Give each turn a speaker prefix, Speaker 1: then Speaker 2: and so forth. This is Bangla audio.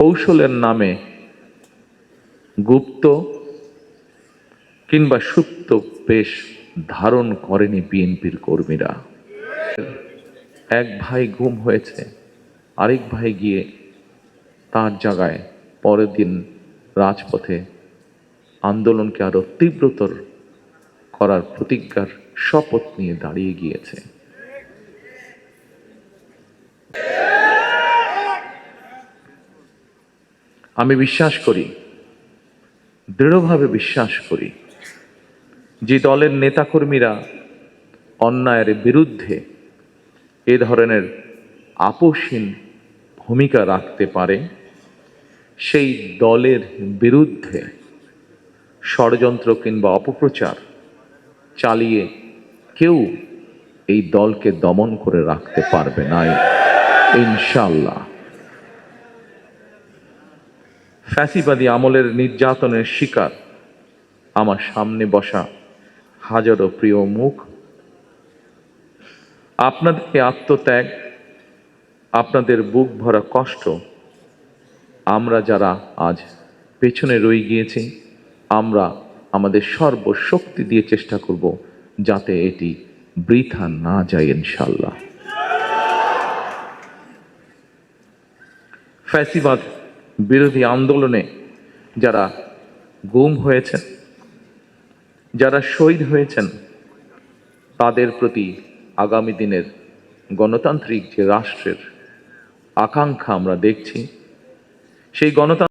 Speaker 1: কৌশলের নামে গুপ্ত কিংবা সুপ্ত পেশ ধারণ করেনি বিএনপির কর্মীরা। এক ভাই গুম হয়েছে, আরেক ভাই গিয়ে তার জায়গায় পরের দিন রাজপথে আন্দোলনকে আরও তীব্রতর করার প্রতিজ্ঞার শপথ নিয়ে দাঁড়িয়ে গিয়েছে। আমি বিশ্বাস করি, দৃঢ়ভাবে বিশ্বাস করি, যে দলের নেতাকর্মীরা অন্যায়ের বিরুদ্ধে এ ধরনের আপোষহীন ভূমিকা রাখতে পারে, সেই দলের বিরুদ্ধে ষড়যন্ত্র কিংবা অপপ্রচার চালিয়ে কেউ এই দলকে দমন করে রাখতে পারবে না। ইনশাল্লাহ ফ্যাসিবাদী আমলের নির্যাতনের শিকার। আমার সামনে বসা হাজারো প্রিয় মুখ। আপনাদের এই আত্মত্যাগ, আপনাদের বুক ভরা কষ্ট। আমরা যারা আজ পেছনে রয়ে গিয়েছি, আমরা আমাদের সর্বশক্তি দিয়ে চেষ্টা করব যাতে এটি বৃথা না যায় ইনশাল্লাহ ফ্যাসিবাদ বিরোধী আন্দোলনে যারা গুম হয়েছেন, যারা শহীদ হয়েছেন, তাদের প্রতি আগামী দিনের গণতান্ত্রিক যে রাষ্ট্রের আকাঙ্ক্ষা আমরা দেখছি, সেই গণতান্ত্রিক